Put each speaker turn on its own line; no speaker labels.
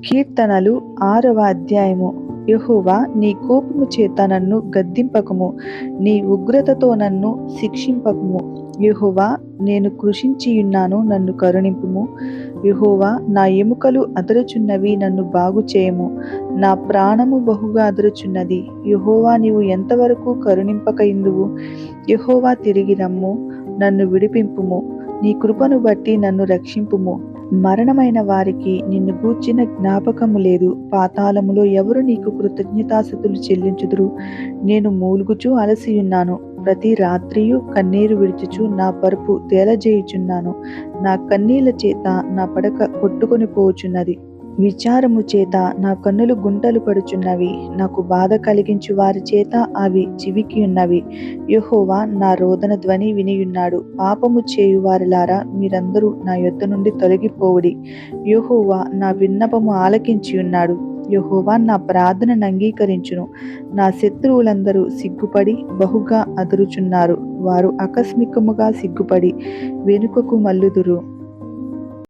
కీర్తనలు ఆరవ అధ్యాయము. యహోవా నీ కోపము చేత నన్ను గద్దింపకము. నీ ఉగ్రతతో నన్ను శిక్షింపకము. యెహోవా నేను కృషించియున్నాను నన్ను కరుణింపుము. యహోవా నా ఎముకలు అదరుచున్నవి నన్ను బాగు చేయము. నా ప్రాణము బహుగా అదరుచున్నది. యహోవా నీవు ఎంతవరకు కరుణింపక ఇందువు యహోవా తిరిగి రమ్ము నన్ను విడిపింపుము. నీ కృపను బట్టి నన్ను రక్షింపుము. మరణమైన వారికి నిన్ను గూర్చిన జ్ఞాపకము లేదు. పాతాళములో ఎవరు నీకు కృతజ్ఞతాస్థుతులు చెల్లించుదురు? నేను మూలుగుచూ అలసియున్నాను. ప్రతి రాత్రియు కన్నీరు విడిచుచు నా పరుపు తేలజేయుచున్నాను. నా కన్నీల చేత నా పడక కొట్టుకొని పోచున్నది. విచారము చేత నా కన్నులు గుంటలు పడుచున్నవి. నాకు బాధ కలిగించు వారి చేత అవి చివికి ఉన్నవి. యహోవా నా రోదన ధ్వని వినియున్నాడు. పాపము చేయు వారిలారా మీరందరూ నా యొద్ద నుండి తొలగిపోవుడి. యహోవా నా విన్నపము ఆలకించి ఉన్నాడు యహోవా నా ప్రార్థనను అంగీకరించును. నా శత్రువులందరూ సిగ్గుపడి బహుగా అదురుచున్నారు. వారు ఆకస్మికముగా సిగ్గుపడి వెనుకకు మల్లుదురు